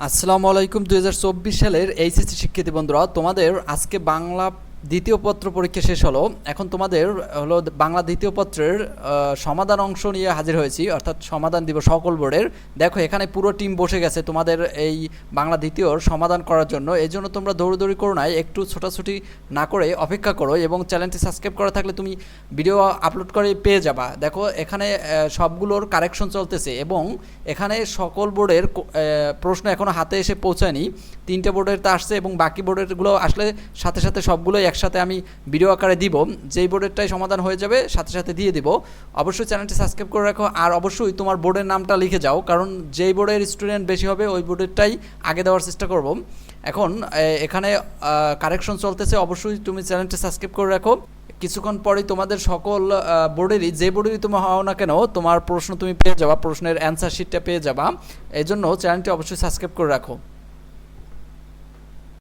আসসালামু আলাইকুম দুই হাজার চব্বিশ সালের এইচএসসি শিক্ষার্থী বন্ধুরা তোমাদের আজকে বাংলা দ্বিতীয় পত্র পরীক্ষা শেষ হলো। এখন তোমাদের হলো বাংলা দ্বিতীয় পত্রের সমাধান অংশ নিয়ে হাজির হয়েছি, অর্থাৎ সমাধান দিব সকল বোর্ডের। দেখো, এখানে পুরো টিম বসে গেছে তোমাদের এই বাংলা দ্বিতীয়র সমাধান করার জন্য। এই জন্য তোমরা দৌড়দৌড়ি করো না একটু ছোটাছুটি না করে অপেক্ষা করো এবং চ্যানেলটি সাবস্ক্রাইব করা থাকলে তুমি ভিডিও আপলোড করে পেয়ে যাবা। দেখো, এখানে সবগুলোর কারেকশন চলতেছে এবং এখানে সকল বোর্ডের প্রশ্ন এখনও হাতে এসে পৌঁছায়নি। তিনটে বোর্ডের তা আসছে এবং বাকি বোর্ডেরগুলো আসলে সাথে সাথে সবগুলোই একসাথে আমি ভিডিও আকারে দিব, যেই বোর্ডেরটাই সমাধান হয়ে যাবে সাথে সাথে দিয়ে দিব। অবশ্যই চ্যানেলটি সাবস্ক্রাইব করে রাখো, আর অবশ্যই তোমার বোর্ডের নামটা লিখে যাও, কারণ যেই বোর্ডের স্টুডেন্ট বেশি হবে, ওই বোর্ডেরটাই আগে দেওয়ার চেষ্টা করব। এখন এখানে কারেকশন চলতেছে, অবশ্যই তুমি চ্যানেলটি সাবস্ক্রাইব করে রাখো। কিছুক্ষণ পরেই তোমাদের সকল বোর্ডেরই, যে বোর্ডেরই তুমি হও না কেন, তোমার প্রশ্ন তুমি পেয়ে যাবা, প্রশ্নের অ্যান্সার শিটটা পেয়ে যাবা। এই জন্য চ্যানেলটি অবশ্যই সাবস্ক্রাইব করে রাখো।